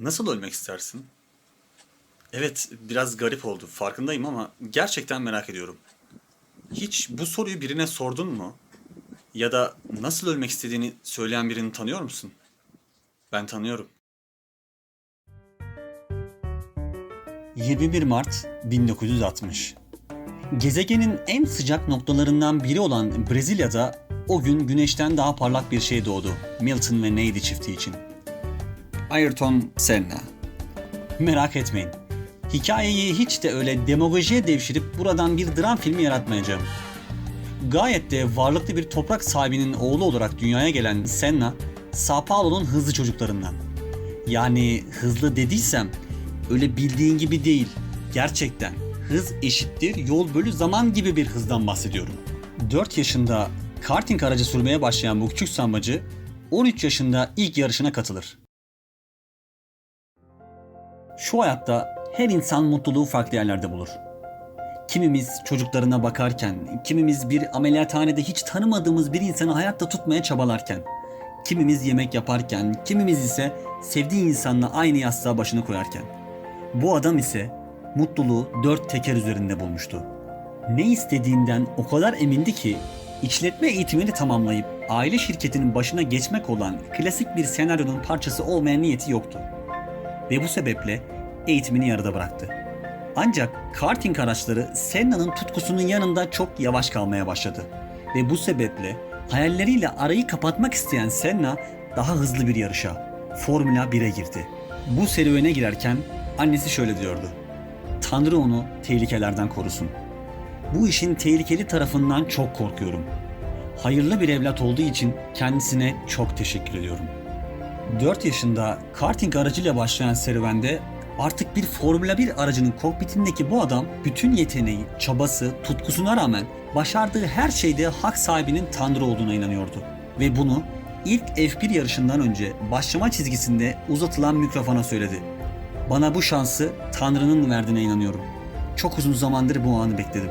Nasıl ölmek istersin? Evet, biraz garip oldu. Farkındayım ama gerçekten merak ediyorum. Hiç bu soruyu birine sordun mu? Ya da nasıl ölmek istediğini söyleyen birini tanıyor musun? Ben tanıyorum. 21 Mart 1960 Gezegenin en sıcak noktalarından biri olan Brezilya'da o gün güneşten daha parlak bir şey doğdu. Milton ve Neydi çifti için. Ayrton Senna. Merak etmeyin. Hikayeyi hiç de öyle demagojiye devşirip buradan bir dram filmi yaratmayacağım. Gayet de varlıklı bir toprak sahibinin oğlu olarak dünyaya gelen Senna, Sao Paulo'nun hızlı çocuklarından. Yani hızlı dediysem öyle bildiğin gibi değil. Gerçekten hız eşittir yol bölü zaman gibi bir hızdan bahsediyorum. 4 yaşında karting aracı sürmeye başlayan bu küçük sambacı 13 yaşında ilk yarışına katılır. Şu hayatta her insan mutluluğu farklı yerlerde bulur. Kimimiz çocuklarına bakarken, kimimiz bir ameliyathanede hiç tanımadığımız bir insanı hayatta tutmaya çabalarken, kimimiz yemek yaparken, kimimiz ise sevdiği insanla aynı yastığa başını koyarken. Bu adam ise mutluluğu dört teker üzerinde bulmuştu. Ne istediğinden o kadar emindi ki işletme eğitimini tamamlayıp aile şirketinin başına geçmek olan klasik bir senaryonun parçası olmayan niyeti yoktu. Ve bu sebeple eğitimini yarıda bıraktı. Ancak karting araçları Senna'nın tutkusunun yanında çok yavaş kalmaya başladı. Ve bu sebeple hayalleriyle arayı kapatmak isteyen Senna daha hızlı bir yarışa, Formula 1'e girdi. Bu serüvene girerken annesi şöyle diyordu. Tanrı onu tehlikelerden korusun. Bu işin tehlikeli tarafından çok korkuyorum. Hayırlı bir evlat olduğu için kendisine çok teşekkür ediyorum. 4 yaşında karting aracıyla başlayan serüvende artık bir Formula 1 aracının kokpitindeki bu adam bütün yeteneği, çabası, tutkusuna rağmen başardığı her şeyde hak sahibinin Tanrı olduğuna inanıyordu. Ve bunu ilk F1 yarışından önce başlama çizgisinde uzatılan mikrofona söyledi. Bana bu şansı Tanrı'nın verdiğine inanıyorum. Çok uzun zamandır bu anı bekledim.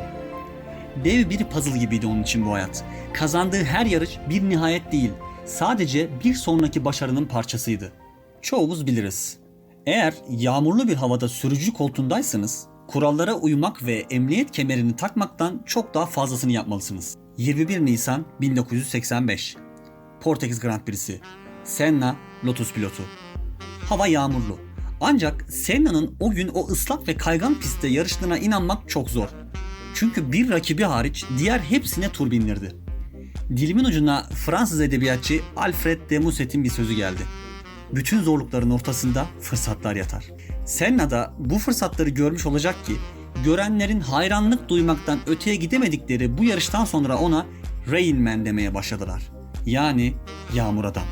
Dev bir puzzle gibiydi onun için bu hayat. Kazandığı her yarış bir nihayet değil, sadece bir sonraki başarının parçasıydı. Çoğumuz biliriz. Eğer yağmurlu bir havada sürücü koltuğundaysanız, kurallara uymak ve emniyet kemerini takmaktan çok daha fazlasını yapmalısınız. 21 Nisan 1985 Portekiz Grand Prix'si Senna Lotus pilotu Hava yağmurlu. Ancak Senna'nın o gün o ıslak ve kaygan pistte yarıştığına inanmak çok zor. Çünkü bir rakibi hariç diğer hepsine tur bindirdi. Dilimin ucuna Fransız edebiyatçı Alfred de Musset'in bir sözü geldi. Bütün zorlukların ortasında fırsatlar yatar. Senna da bu fırsatları görmüş olacak ki görenlerin hayranlık duymaktan öteye gidemedikleri bu yarıştan sonra ona Rain Man demeye başladılar. Yani yağmur adam.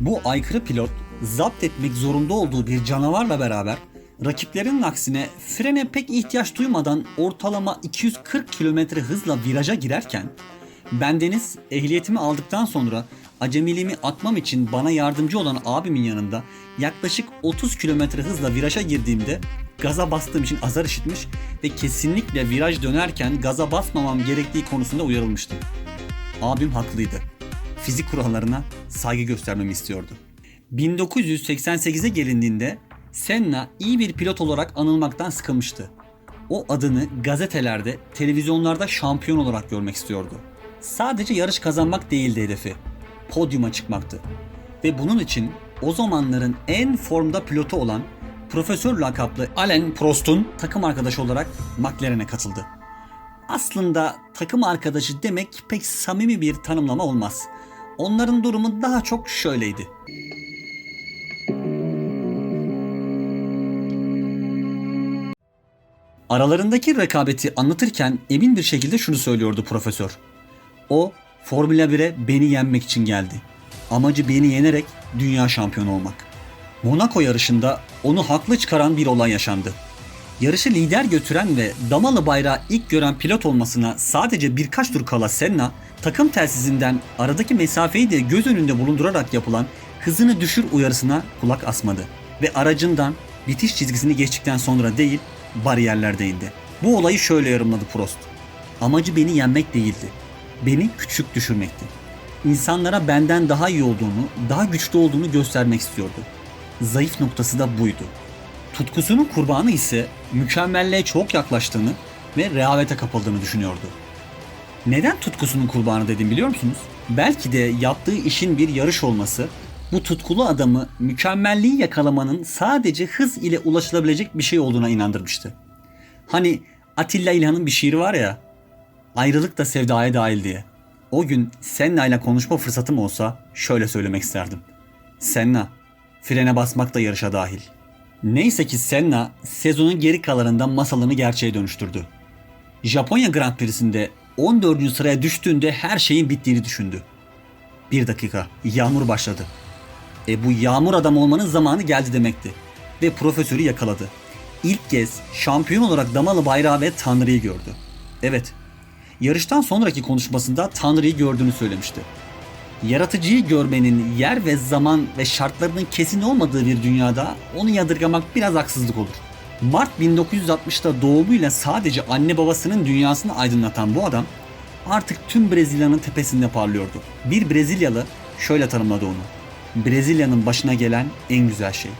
Bu aykırı pilot zapt etmek zorunda olduğu bir canavarla beraber rakiplerinin aksine frene pek ihtiyaç duymadan ortalama 240 km hızla viraja girerken bendeniz ehliyetimi aldıktan sonra acemiliğimi atmam için bana yardımcı olan abimin yanında yaklaşık 30 km hızla viraja girdiğimde gaza bastığım için azar işitmiş ve kesinlikle viraj dönerken gaza basmamam gerektiği konusunda uyarılmıştım. Abim haklıydı. Fizik kurallarına saygı göstermemi istiyordu. 1988'e gelindiğinde Senna iyi bir pilot olarak anılmaktan sıkılmıştı. O adını gazetelerde, televizyonlarda şampiyon olarak görmek istiyordu. Sadece yarış kazanmak değildi hedefi. Podyuma çıkmaktı. Ve bunun için o zamanların en formda pilotu olan Profesör lakaplı Alain Prost'un takım arkadaşı olarak McLaren'e katıldı. Aslında takım arkadaşı demek pek samimi bir tanımlama olmaz. Onların durumu daha çok şöyleydi. Aralarındaki rekabeti anlatırken emin bir şekilde şunu söylüyordu profesör. O Formula 1'e beni yenmek için geldi. Amacı beni yenerek dünya şampiyonu olmak. Monaco yarışında onu haklı çıkaran bir olay yaşandı. Yarışı lider götüren ve damalı bayrağı ilk gören pilot olmasına sadece birkaç tur kala Senna, takım telsizinden aradaki mesafeyi de göz önünde bulundurarak yapılan hızını düşür uyarısına kulak asmadı ve aracından bitiş çizgisini geçtikten sonra değil bariyerlerde indi. Bu olayı şöyle yorumladı Prost. Amacı beni yenmek değildi. Beni küçük düşürmekti. İnsanlara benden daha iyi olduğunu, daha güçlü olduğunu göstermek istiyordu. Zayıf noktası da buydu. Tutkusunun kurbanı ise mükemmelliğe çok yaklaştığını ve rehavete kapıldığını düşünüyordu. Neden tutkusunun kurbanı dedim biliyor musunuz? Belki de yaptığı işin bir yarış olması bu tutkulu adamı mükemmelliği yakalamanın sadece hız ile ulaşılabilecek bir şey olduğuna inandırmıştı. Hani Atilla İlhan'ın bir şiiri var ya, ayrılık da sevdaya dahil diye. O gün Senna ile konuşma fırsatım olsa şöyle söylemek isterdim. Senna, frene basmak da yarışa dahil. Neyse ki Senna sezonun geri kalanında masalını gerçeğe dönüştürdü. Japonya Grand Prix'sinde 14. sıraya düştüğünde her şeyin bittiğini düşündü. Bir dakika, yağmur başladı. E bu yağmur adam olmanın zamanı geldi demekti. Ve profesörü yakaladı. İlk kez şampiyon olarak damalı bayrağı ve Tanrı'yı gördü. Evet, yarıştan sonraki konuşmasında Tanrı'yı gördüğünü söylemişti. Yaratıcıyı görmenin yer ve zaman ve şartlarının kesin olmadığı bir dünyada onu yadırgamak biraz haksızlık olur. Mart 1960'da doğumuyla sadece anne babasının dünyasını aydınlatan bu adam artık tüm Brezilya'nın tepesinde parlıyordu. Bir Brezilyalı şöyle tanımladı onu. Brezilya'nın başına gelen en güzel şey.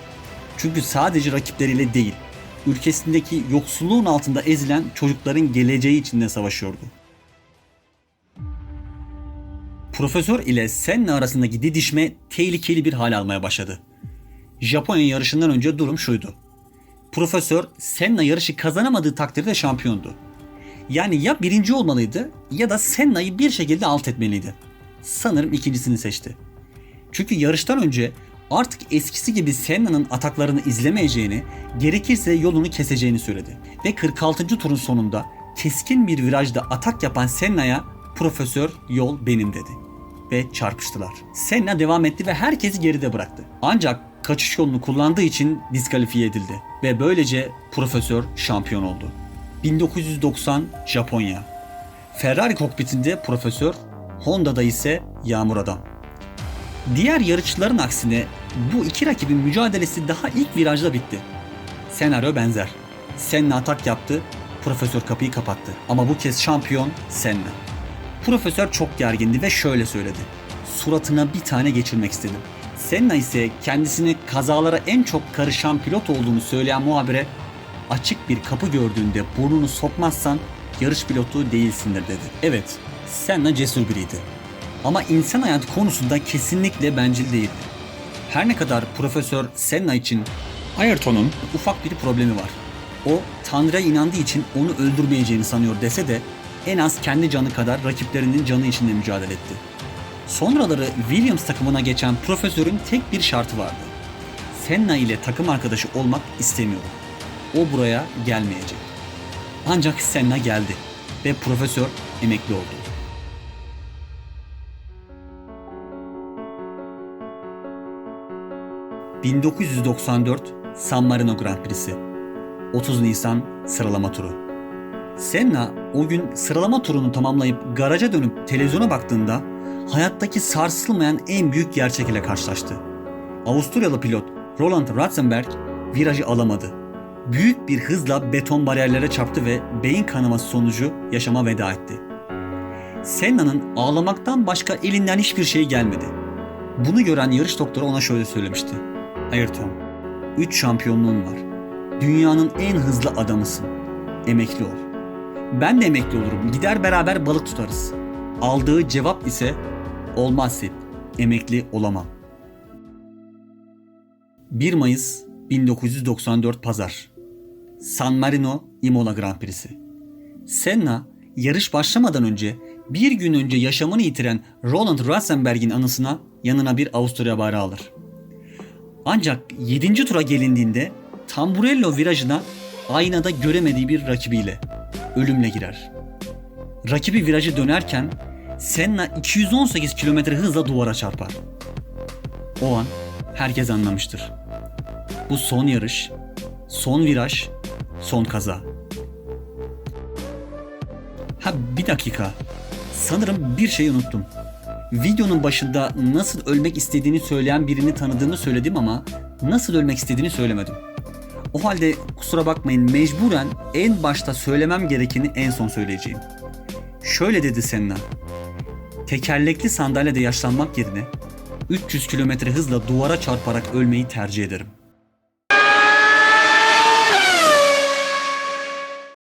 Çünkü sadece rakipleriyle değil, ülkesindeki yoksulluğun altında ezilen çocukların geleceği için de savaşıyordu. Profesör ile Senna arasındaki didişme tehlikeli bir hal almaya başladı. Japonya yarışından önce durum şuydu. Profesör Senna yarışı kazanamadığı takdirde şampiyondu. Yani ya birinci olmalıydı ya da Senna'yı bir şekilde alt etmeliydi. Sanırım ikincisini seçti. Çünkü yarıştan önce artık eskisi gibi Senna'nın ataklarını izlemeyeceğini, gerekirse yolunu keseceğini söyledi. Ve 46. turun sonunda keskin bir virajda atak yapan Senna'ya profesör yol benim dedi. Ve çarpıştılar. Senna devam etti ve herkesi geride bıraktı. Ancak kaçış yolunu kullandığı için diskalifiye edildi. Ve böylece profesör şampiyon oldu. 1990 Japonya. Ferrari kokpitinde profesör, Honda'da ise yağmur adam. Diğer yarışçıların aksine bu iki rakibin mücadelesi daha ilk virajda bitti. Senaryo benzer. Senna atak yaptı, profesör kapıyı kapattı. Ama bu kez şampiyon Senna. Profesör çok gergindi ve şöyle söyledi. Suratına bir tane geçirmek istedim. Senna ise kendisini kazalara en çok karışan pilot olduğunu söyleyen muhabire açık bir kapı gördüğünde burnunu sokmazsan yarış pilotu değilsindir dedi. Evet, Senna cesur biriydi. Ama insan hayatı konusunda kesinlikle bencil değildi. Her ne kadar Profesör Senna için Ayrton'un ufak bir problemi var. O Tanrı'ya inandığı için onu öldürmeyeceğini sanıyor dese de en az kendi canı kadar rakiplerinin canı içinde mücadele etti. Sonraları Williams takımına geçen profesörün tek bir şartı vardı. Senna ile takım arkadaşı olmak istemiyordu. O buraya gelmeyecek. Ancak Senna geldi ve profesör emekli oldu. ...1994 San Marino Grand Prix'si. 30 Nisan sıralama turu. Senna o gün sıralama turunu tamamlayıp garaja dönüp televizyona baktığında hayattaki sarsılmayan en büyük gerçek ile karşılaştı. Avusturyalı pilot Roland Ratzenberg virajı alamadı. Büyük bir hızla beton bariyerlere çarptı ve beyin kanaması sonucu yaşama veda etti. Senna'nın ağlamaktan başka elinden hiçbir şey gelmedi. Bunu gören yarış doktoru ona şöyle söylemişti. Ayrton, 3 şampiyonluğun var. Dünyanın en hızlı adamısın. Emekli ol. Ben de emekli olurum. Gider beraber balık tutarız. Aldığı cevap ise olmaz Sip. Emekli olamam. 1 Mayıs 1994 Pazar. San Marino Imola Grand Prix'si. Senna yarış başlamadan önce bir gün önce yaşamını yitiren Roland Ratzenberg'in anısına yanına bir Avusturya bayrağı alır. Ancak 7. tura gelindiğinde Tamburello virajına aynada göremediği bir rakibiyle ölümle girer. Rakibi virajı dönerken Senna 218 km hızla duvara çarpar. O an herkes anlamıştır. Bu son yarış, son viraj, son kaza. Ha bir dakika. Sanırım bir şeyi unuttum. Videonun başında nasıl ölmek istediğini söyleyen birini tanıdığımı söyledim ama nasıl ölmek istediğini söylemedim. O halde kusura bakmayın mecburen en başta söylemem gerekeni en son söyleyeceğim. Şöyle dedi Senna. Tekerlekli sandalyede yaşlanmak yerine 300 kilometre hızla duvara çarparak ölmeyi tercih ederim.